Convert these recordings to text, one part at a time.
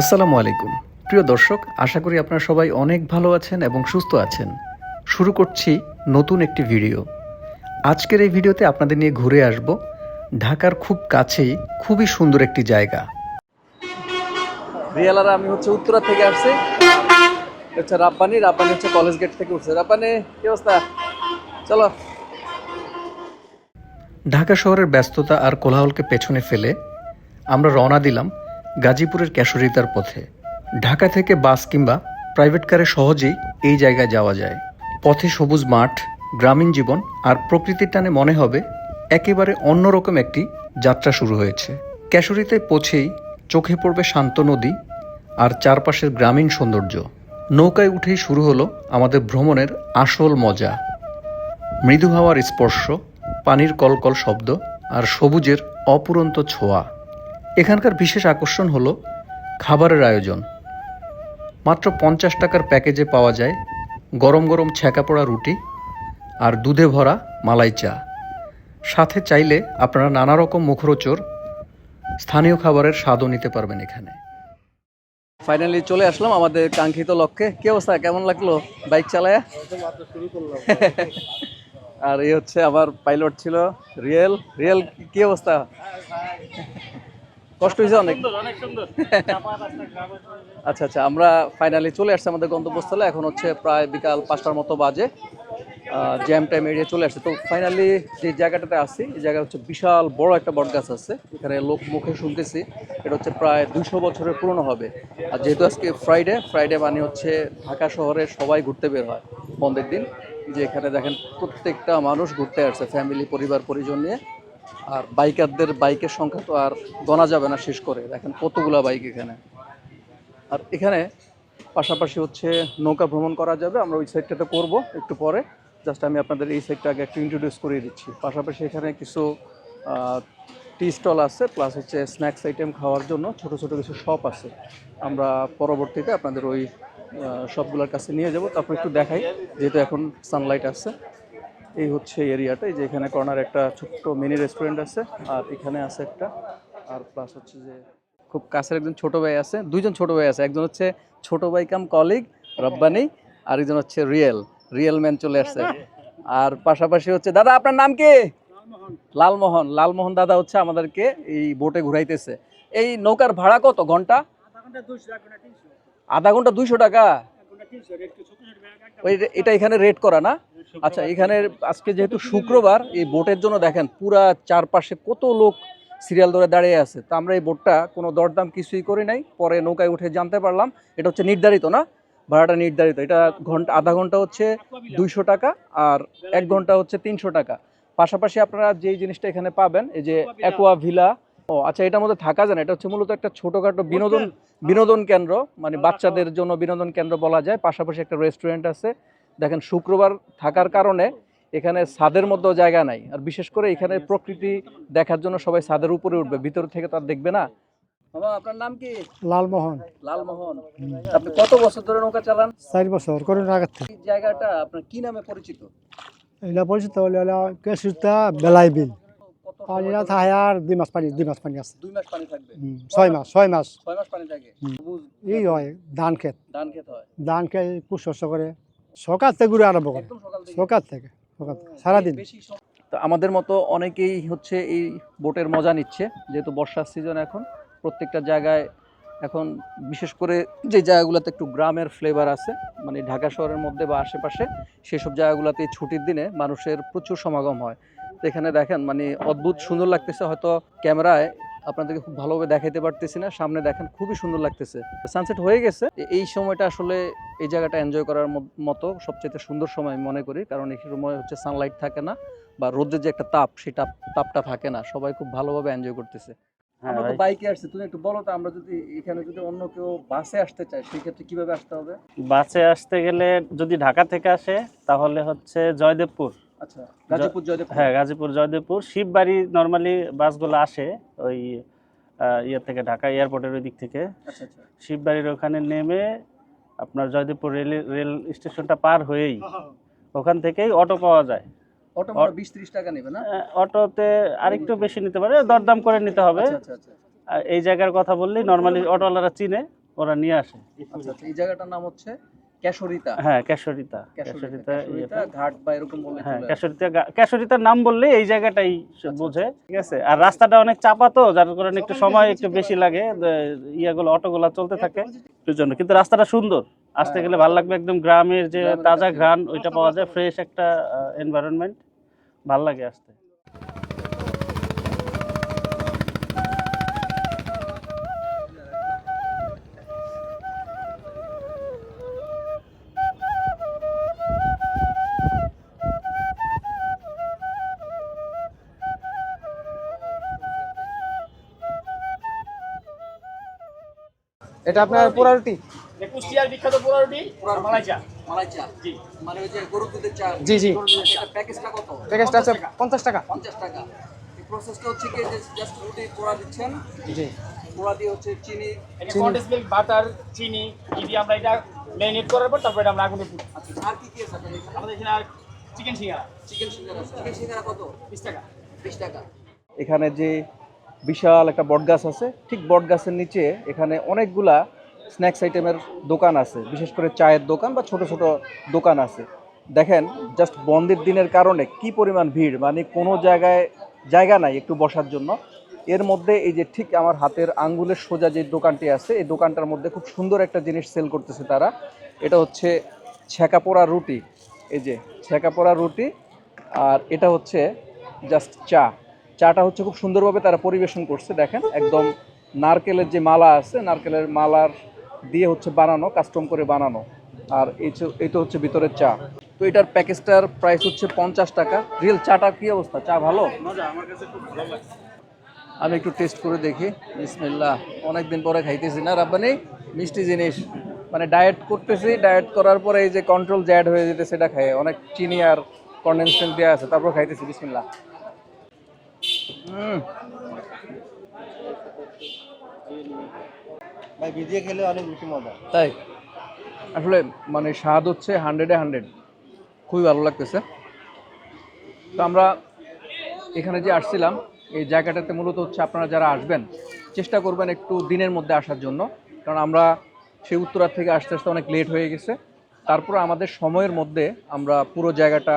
আসসালামু আলাইকুম। প্রিয় দর্শক আশা করি আপনারা সবাই অনেক ভালো আছেন এবং সুস্থ আছেন। শুরু করছি নতুন একটি ভিডিও। আজকের এই ভিডিওতে আপনাদের নিয়ে ঘুরে আসব ঢাকার খুব কাছেই খুবই সুন্দর একটি জায়গা। রিয়ালারা আমি হচ্ছে উত্তরা থেকে আসছি। হচ্ছে রাব্বানি রাব্বানি হচ্ছে কলেজ গেট থেকে উঠছে। রাব্বানি কি অবস্থা? চলো। ঢাকা শহরের ব্যস্ততা আর কোলাহলকে পেছনে ফেলে আমরা রওনা দিলাম গাজীপুরের ক্যাশরিতার পথে। ঢাকা থেকে বাস কিংবা প্রাইভেট কারে সহজেই এই জায়গায় যাওয়া যায়। পথে সবুজ মাঠ, গ্রামীণ জীবন আর প্রকৃতির টানে মনে হবে একেবারে অন্যরকম একটি যাত্রা শুরু হয়েছে। ক্যাশরিতে পৌঁছেই চোখে পড়বে শান্ত নদী আর চারপাশের গ্রামীণ সৌন্দর্য। নৌকায় উঠেই শুরু হলো আমাদের ভ্রমণের আসল মজা। মৃদু হাওয়ার স্পর্শ, পানির কলকল শব্দ আর সবুজের অপুরন্ত ছোঁয়া। এখানকার বিশেষ আকর্ষণ হলো খাবারের আয়োজন। মাত্র পঞ্চাশ টাকার প্যাকেজে পাওয়া যায় গরম গরম ছ্যাঁকা পোড়া রুটি আর দুধে ভরা মালাই চা। সাথে চাইলে আপনারা নানা রকম মুখরোচর স্থানীয় খাবারের স্বাদও নিতে পারবেন এখানে। ফাইনালি চলে আসলাম আমাদের কাঙ্ক্ষিত লক্ষ্যে। কি অবস্থা? কেমন লাগল বাইক চালায়? আর এই হচ্ছে আমার পাইলট ছিল রিয়েল। রিয়েল কি অবস্থা? কষ্ট হয়েছে অনেক? আচ্ছা আচ্ছা আমরা ফাইনালি চলে আসছি আমাদের গন্তব্যস্থলে। এখন হচ্ছে প্রায় বিকাল পাঁচটার মতো বাজে। জ্যাম টাইম এরিয়া চলে আসছে। তো ফাইনালি যে জায়গাটাতে আসছি এই জায়গা হচ্ছে বিশাল বড় একটা বটগাছ আছে। এখানে লোক মুখে শুনতেছি। এটা হচ্ছে প্রায় দুশো বছরের পুরনো হবে। আর যেহেতু আজকে ফ্রাইডে ফ্রাইডে মানে হচ্ছে ঢাকা শহরে সবাই ঘুরতে বের হয় বন্ধের দিন। যে এখানে দেখেন প্রত্যেকটা মানুষ ঘুরতে আসছে ফ্যামিলি পরিবার পরিজন নিয়ে। আর বাইকারদের বাইকের সংখ্যা তো আর গণা যাবে না শেষ করে। দেখেন কতগুলা বাইক এখানে। আর এখানে পাশাপাশি হচ্ছে নৌকা ভ্রমণ করা যাবে, আমরা ওই সাইডটাতে করব একটু পরে। জাস্ট আমি আপনাদের এই সাইডটা আগে একটু ইন্ট্রোডিউস করিয়ে দিচ্ছি। পাশাপাশি এখানে কিছু টি স্টল আছে প্লাস হচ্ছে স্ন্যাক্স আইটেম খাওয়ার জন্য ছোট ছোট কিছু শপ আছে। আমরা পরবর্তীতে আপনাদের ওই শপগুলোর কাছে নিয়ে যাব। তারপর একটু দেখাই, যেহেতু এখন সানলাইট আছে। এই হচ্ছে এরিয়াটা এই যে এখানে কর্নার একটা ছোট্ট মিনি রেস্টুরেন্ট আছে আর এখানে আছে একটা আর প্লাস হচ্ছে যে খুব কাছের একজন ছোট ভাই আছে দুইজন ছোট ভাই আছে একজন হচ্ছে ছোট ভাই কাম কলিগ রব্বানি আর একজন হচ্ছে রিয়েল রিয়েল ম্যান চলে আসছে। আর পাশাপাশি হচ্ছে দাদা আপনার নাম কি? লালমোহন। লালমোহন দাদা হচ্ছে আমাদেরকে এই বোটে ঘুরাইতেছে। এই নৌকার ভাড়া কত ঘণ্টা? আধা ঘণ্টা দুইশো টাকা? এটা এখানে রেট করা না? আচ্ছা এখানে আজকে যেহেতু শুক্রবার, এই বোটের জন্য দেখেন পুরা চারপাশে কত লোক সিরিয়াল ধরে দাঁড়িয়ে আছে। তো আমরা এই বোটটা কোনো দরদাম কিছুই করি নাই। পরে নৌকায় উঠে জানতে পারলাম, এটা হচ্ছে নির্ধারিত না? ভাড়াটা নির্ধারিত। এটা ঘণ্টা আধা ঘণ্টা হচ্ছে দুইশো টাকা আর এক ঘণ্টা হচ্ছে তিনশো টাকা। পাশাপাশি আপনারা যেই জিনিসটা এখানে পাবেন, এই যে অ্যাকোয়া ভিলা ও আচ্ছা এটার মধ্যে থাকা যায় না এটা হচ্ছে মূলত একটা ছোটখাটো বিনোদন বিনোদন কেন্দ্র মানে বাচ্চাদের জন্য বিনোদন কেন্দ্র বলা যায় পাশাপাশি একটা রেস্টুরেন্ট আছে। দেখেন শুক্রবার থাকার কারণে এখানে ছাদের মধ্যেও জায়গা নাই। আর বিশেষ করে এখানে প্রকৃতি দেখার জন্য সবাই ছাদের উপরে উঠবে ভিতর থেকে তো আর দেখবে না। বাবা আপনার নাম কি? লালমোহন। লালমোহন। আপনি কত বছর ধরে নৌকা চালান? চার বছর করোনার আগের থেকে। জায়গাটা আপনার কি নামে পরিচিত? এগুলা পরিচিত হলে পানিরা থাকে আর দুই মাস পানি দুই মাস পানি আছে। দুই মাস পানি থাকবে? ছয় মাস ছয় মাস। ছয় মাস পানি থাকে? এই হয় ধান ক্ষেত। ধান খেতে হয়। ধান খেত পুষ শস্য করে। সকাল থেকে ঘুরে আরম্ভ করে। সকাল থেকে। সকাল থেকে সারাদিন। তো আমাদের মতো অনেকেই হচ্ছে এই বোটের মজা নিচ্ছে যেহেতু বর্ষার সিজন এখন। প্রত্যেকটা জায়গায় এখন বিশেষ করে যে জায়গাগুলোতে একটু গ্রামের ফ্লেভার আছে মানে ঢাকা শহরের মধ্যে বা আশেপাশে সেসব জায়গাগুলোতে ছুটির দিনে মানুষের প্রচুর সমাগম হয়। এখানে দেখেন মানে অদ্ভুত সুন্দর লাগতেছে। হয়তো ক্যামেরায় আপনাদেরকে খুব ভালোভাবে দেখাইতে পারতেছি না। সামনে দেখেন খুবই সুন্দর লাগতেছে। সানসেট হয়ে গেছে। এই সময়টা আসলে এই জায়গাটা এনজয় করার মতো সবচেয়ে সুন্দর সময় আমি মনে করি। কারণ এই সময় হচ্ছে সানলাইট থাকে না বা রোদের যে একটা তাপ সেই তাপ তাপটা থাকে না। সবাই খুব ভালোভাবে এনজয় করতেছে। আমরা তো বাইকে আসছি। তুমি একটু বলো তো আমরা যদি এখানে যদি অন্য কেউ বাসে আসতে চাই সেই ক্ষেত্রে কীভাবে আসতে হবে? বাসে আসতে গেলে যদি ঢাকা থেকে আসে তাহলে হচ্ছে জয়দেবপুর। আচ্ছা গাজীপুর জয়দেব হ্যাঁ গাজীপুর জয়দেবপুর। শিববাড়ি নর্মালি বাসগুলো আসে ওই আহ, ইয়ে থেকে ঢাকা এয়ারপোর্টের ওই দিক থেকে। আচ্ছা আচ্ছা। শিববাড়ির ওখানে নেমে আপনার জয়দেবপুর রেল রেল স্টেশনটা পার হয়েই ওখান থেকেই অটো পাওয়া যায়। অটো বিশ ত্রিশ টাকা নেবে না? অটোতে আরেকটু বেশি নিতে পারে দরদাম করে নিতে হবে। আচ্ছা এই জায়গার কথা বললেই নর্মালি অটোওয়ালারা চিনে ওরা নিয়ে আসে। আচ্ছা এই জায়গাটার নাম হচ্ছে কেশরিতা হ্যাঁ ক্যাশরিতা। ক্যাশরিতা ঘাট বা এরকম বললে হ্যাঁ ক্যাশরিতা ক্যাশরিতার নাম বললে এই জায়গাটাই বোঝে। ঠিক আছে? আর রাস্তাটা অনেক চাপা তো যার কারণে একটু সময় একটু বেশি লাগে যে- ইয়াগুলো অটোগুলো চলতে থাকে। এর জন্য কিন্তু রাস্তাটা সুন্দর। আসতে গেলে ভালো লাগবে একদম গ্রামের যে তাজা। ঘ্রাণ ওইটা পাওয়া যায় ফ্রেশ একটা এনভায়রনমেন্ট ভালো লাগে আসতে। এটা আপনার পোড়া রুটি কুষ্টিয়ার বিখ্যাত পোড়া রুটি মালাই চা মালাই চা জি। মানে যে গরুর দুধের চা জি, জি। প্যাকেজটা কত? প্যাকেজটা আছে টাকা। পঞ্চাশ টাকা। এই প্রসেসটা হচ্ছে কি যে জাস্ট রুটি পোড়া দিচ্ছেন। জি। পোড়া দিয়ে হচ্ছে চিনি। এটা কন্ডেন্স মিল্ক বাটার চিনি ঘি দিয়ে আমরা এটা ম্যারিনেট করার পর তারপর এটা আমরা আগুনে আচ্ছা আর কি কি আছে আমাদের এখানে আর chicken singara. Chicken singara chicken singara কত? বিশ টাকা। বিশ টাকা। এখানে যে বিশাল একটা বটগাছ আছে। ঠিক বটগাছের নিচে এখানে অনেকগুলা স্ন্যাক্স আইটেমের দোকান আছে। বিশেষ করে চায়ের দোকান বা ছোট ছোট দোকান আছে। দেখেন জাস্ট বন্ধের দিনের কারণে কি পরিমাণ ভিড় মানে কোনো জায়গায় জায়গা নাই একটু বসার জন্য। এর মধ্যে এই যে ঠিক আমার হাতের আঙ্গুলের সোজা যে দোকানটি আছে, এই দোকানটার মধ্যে খুব সুন্দর একটা জিনিস সেল করতেছে তারা। এটা হচ্ছে ছেঁকা পোড়া রুটি। এই যে ছেঁকা পোড়া রুটি আর এটা হচ্ছে জাস্ট চা। চাটা হচ্ছে খুব সুন্দরভাবে তারা পরিবেশন করছে দেখেন একদম নারকেলের যে মালা আছে নারকেলের মালার দিয়ে হচ্ছে বানানো কাস্টম করে বানানো। আর এই এইটা হচ্ছে ভিতরের চা। তো এটার প্যাকেজটার প্রাইস হচ্ছে পঞ্চাশ টাকা। রিয়েল চাটা কি অবস্থা? চা ভালো? আমি একটু টেস্ট করে দেখি। বিসমিল্লাহ অনেকদিন পরে খাইতেছি না রাব্বানি? মিষ্টি জিনিস। মানে ডায়েট করতেছি ডায়েট করার পরে এই যে কন্ট্রোল জ্যাড হয়ে যেতে সেটা খাই। অনেক চিনি আর কন্ডেন্সেন্ট দেওয়া আছে তারপর খাইতেছি বিসমিল্লাহ। হুম ভাই, ভিজিয়ে খেলে অনেক বেশি মজা। তাই? আসলে মানে স্বাদ হচ্ছে হান্ড্রেডে হান্ড্রেড খুবই ভালো লাগতেছে। তো আমরা এখানে যে আসছিলাম, এই জায়গাটাতে মূলত হচ্ছে আপনারা যারা আসবেন, চেষ্টা করবেন একটু দিনের মধ্যে আসার জন্য। কারণ আমরা সেই উত্তরার থেকে আসতে আসতে অনেক লেট হয়ে গেছে। তারপর আমাদের সময়ের মধ্যে আমরা পুরো জায়গাটা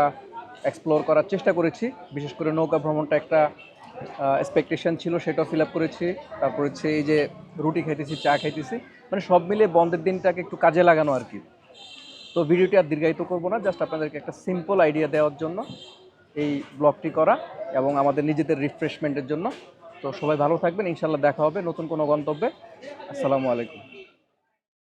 এক্সপ্লোর করার চেষ্টা করেছি। বিশেষ করে নৌকা ভ্রমণটা একটা এক্সপেকটেশন ছিল, সেটাও ফিল আপ করেছি। তারপর হচ্ছে এই যে রুটি খাইতেছি, চা খাইতেছি মানে সব মিলে বন্ধের দিনটাকে একটু কাজে লাগানো আর কি। তো ভিডিওটি আর দীর্ঘায়িত করব না জাস্ট আপনাদেরকে একটা সিম্পল আইডিয়া দেওয়ার জন্য এই ব্লগটি করা এবং আমাদের নিজেদের রিফ্রেশমেন্টের জন্য। তো সবাই ভালো থাকবেন, ইনশাল্লাহ দেখা হবে নতুন কোনো গন্তব্যে। আসসালামু আলাইকুম।